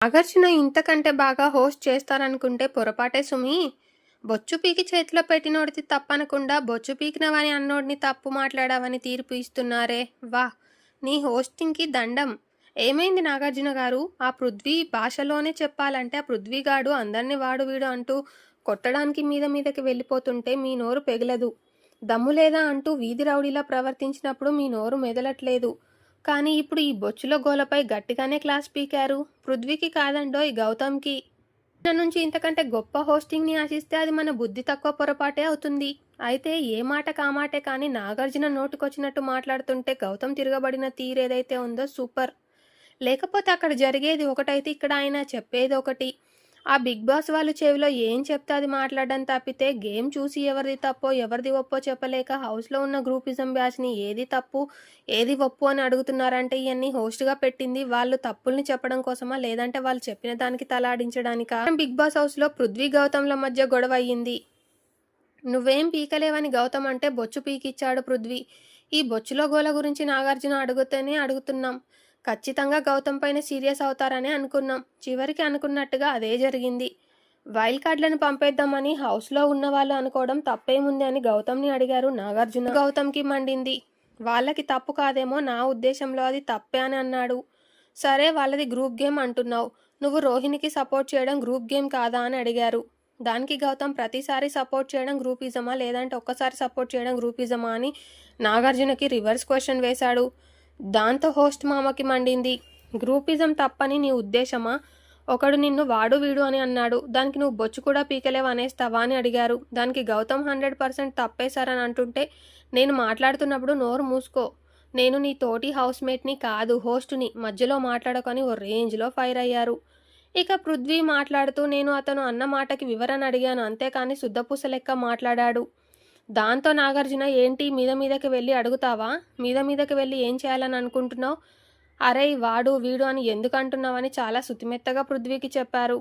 నాగార్జున ఇంతకంటే బాగా హోస్ట్ చేస్తారనుకుంటే పొరపాటే సుమి. బొచ్చు పీకి చేతిలో పెట్టినోడిది తప్పనకుండా బొచ్చు పీకినవని అన్నోడిని తప్పు మాట్లాడావని తీర్పు ఇస్తున్నారే. వా నీ హోస్టింగ్కి దండం. ఏమైంది నాగార్జున గారు? ఆ పృథ్వీ భాషలోనే చెప్పాలంటే ఆ పృథ్వీగాడు అందరినీ వాడు వీడు అంటూ కొట్టడానికి మీద మీదకి వెళ్ళిపోతుంటే మీ నోరు పెగలదు. దమ్ము లేదా అంటూ వీధి రౌడీలా ప్రవర్తించినప్పుడు మీ నోరు మెదలట్లేదు. కానీ ఇప్పుడు ఈ బొచ్చుల గోలపై గట్టిగానే క్లాస్ పీకారు. పృథ్వీకి కాదండో ఈ గౌతమ్కి. నా నుంచి ఇంతకంటే గొప్ప హోస్టింగ్ని ఆశిస్తే అది మన బుద్ధి తక్కువ పొరపాటే అవుతుంది. అయితే ఏ మాట కామాటే కానీ నాగార్జున నోటుకొచ్చినట్టు మాట్లాడుతుంటే గౌతమ్ తిరగబడిన తీరేదైతే ఉందో సూపర్. లేకపోతే అక్కడ జరిగేది ఒకటైతే ఇక్కడ ఆయన చెప్పేది ఒకటి ఆ బిగ్ బాస్ వాళ్ళ చెవిలో ఏం చెప్తే అది మాట్లాడడం తప్పితే గేమ్ చూసి ఎవరిది తప్పో ఎవరిది ఒప్పో చెప్పలేక హౌస్లో ఉన్న గ్రూపిజం బ్యాచ్ని ఏది తప్పు ఏది ఒప్పు అని అడుగుతున్నారంటే ఇవన్నీ హోస్ట్గా పెట్టింది వాళ్ళు తప్పుల్ని చెప్పడం కోసమా లేదంటే వాళ్ళు చెప్పిన దానికి తలాడించడానికా బిగ్ బాస్ హౌస్లో పృథ్వీ గౌతమ్ల మధ్య గొడవ అయ్యింది. నువ్వేం పీకలేవని గౌతమ్ అంటే బొచ్చు పీకిచ్చాడు పృథ్వీ. ఈ బొచ్చులో గోల గురించి నాగార్జున అడుగుతూనే అడుగుతున్నాం. ఖచ్చితంగా గౌతమ్ పైన సీరియస్ అవుతారని అనుకున్నాం. చివరికి అనుకున్నట్టుగా అదే జరిగింది. వైల్డ్ కార్డులను పంపేద్దామని హౌస్లో ఉన్న వాళ్ళు అనుకోవడం తప్పేముంది అని గౌతమ్ని అడిగారు నాగార్జున. గౌతమ్కి మండింది. వాళ్ళకి తప్పు కాదేమో నా ఉద్దేశంలో అది తప్పే అని అన్నాడు. సరే వాళ్ళది గ్రూప్ గేమ్ అంటున్నావు. నువ్వు రోహిణికి సపోర్ట్ చేయడం గ్రూప్ గేమ్ కాదా అని అడిగారు. దానికి గౌతమ్ ప్రతిసారి సపోర్ట్ చేయడం గ్రూపిజమా లేదంటే ఒక్కసారి సపోర్ట్ చేయడం గ్రూపిజమా అని నాగార్జునకి రివర్స్ క్వశ్చన్ వేశాడు. దాంతో హోస్ట్ మామకి మండింది. గ్రూపిజం తప్పని నీ ఉద్దేశమా? ఒకడు నిన్ను వాడు వీడు అని అన్నాడు. దానికి నువ్వు బొచ్చు కూడా పీకలేవు అనేస్తావా అని అడిగారు. దానికి గౌతమ్ హండ్రెడ్ పర్సెంట్ తప్పేశారని అంటుంటే నేను మాట్లాడుతున్నప్పుడు నోరు మూసుకో. నేను నీ తోటి హౌస్మేట్ని కాదు హోస్ట్ని. మధ్యలో మాట్లాడకొని ఓ రేంజ్లో ఫైర్ అయ్యారు. ఇక పృథ్వీ మాట్లాడుతూ నేను అతను అన్న మాటకి వివరణ అడిగాను. అంతేకాని శుద్ధపూస లెక్క మాట్లాడాడు. దాంతో నాగార్జున ఏంటి? మీద మీదకి వెళ్ళి అడుగుతావా? మీద మీదకి వెళ్ళి ఏం చేయాలని అనుకుంటున్నావు? అరే వాడు వీడు అని ఎందుకు అంటున్నావని చాలా శుతిమెత్తగా పృథ్వీకి చెప్పారు.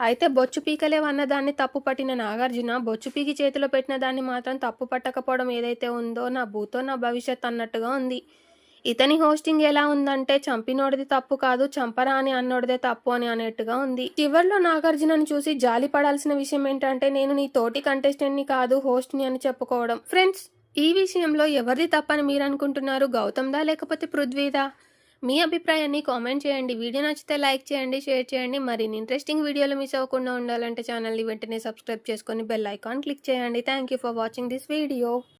అయితే బొచ్చు పీకలేవన్న దాన్ని తప్పు పట్టిన నాగార్జున బొచ్చు పీకి చేతిలో పెట్టిన దాన్ని మాత్రం తప్పు పట్టకపోవడం ఏదైతే ఉందో నా భూతో నా భవిష్యత్ అన్నట్టుగా ఉంది. ఇతని హోస్టింగ్ ఎలా ఉందంటే చంపినోడిది తప్పు కాదు చంపరా అని అన్నోడిదే తప్పు అని అనేట్టుగా ఉంది. చివరిలో నాగార్జునని చూసి జాలి పడాల్సిన విషయం ఏంటంటే నేను నీ తోటి కంటెస్టెంట్ని కాదు హోస్ట్ని అని చెప్పుకోవడం. ఫ్రెండ్స్ ఈ విషయంలో ఎవరిది తప్పని మీరు అనుకుంటున్నారు? గౌతమ్దా లేకపోతే పృథ్వీదా? మీ అభిప్రాయాన్ని కామెంట్ చేయండి. వీడియో నచ్చితే లైక్ చేయండి షేర్ చేయండి. మరిన్ని ఇంట్రెస్టింగ్ వీడియోలు మిస్ అవ్వకుండా ఉండాలంటే ఛానల్ని వెంటనే సబ్స్క్రైబ్ చేసుకొని బెల్ ఐకాన్ క్లిక్ చేయండి. Thank you for watching this video